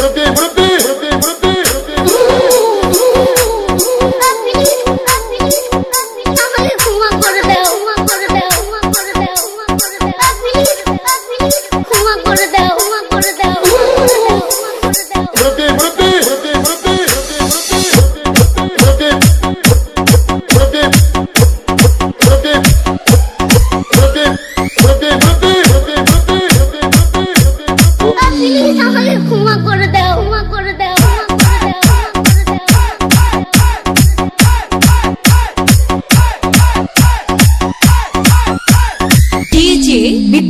What a beat, what a beat, what a beat.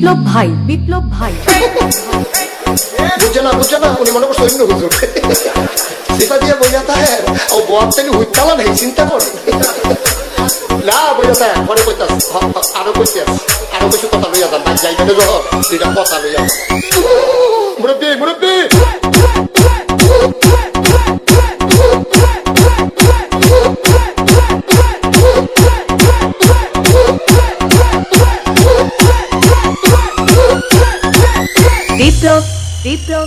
বিপ্লব ভাই বিপ্লব ভাই। বুঝে না বুঝে না, উনি মনে করছে অন্য হুজুর। সেটা দিয়ে হ্যাঁ ও হুইতালা নেই, চিন্তা করে। না বোঝা হ্যাঁ পরে কইতাস আরও কইতাস, আরও কিছু কথা লইয়া যান যাইতে যখন কথা লইয়া মুরব্বী, মুরব্বি! বিপ্লব বিপ্লব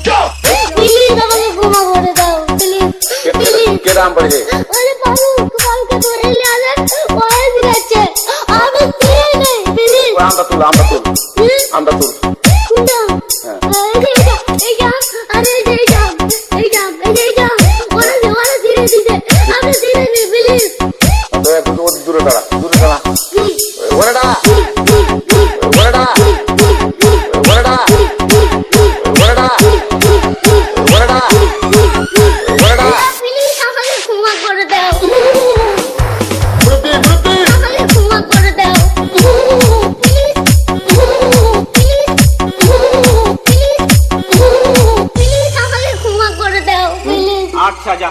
প্লিজ আমাকে ক্ষমা করে দাও প্লিজ প্লিজ কেরাম পড়ে ওরে বাবু কালকে ধরে নিয়ে আসেন ওরে দিয়েছে আমি দিয়ে নেই প্লিজ আমরা তুল আমরা তুল আমরা তুল আরে এই যা এই যা এই যা ওরে ওরে দিয়ে দিতে আমি দিয়ে মাঠ সাজা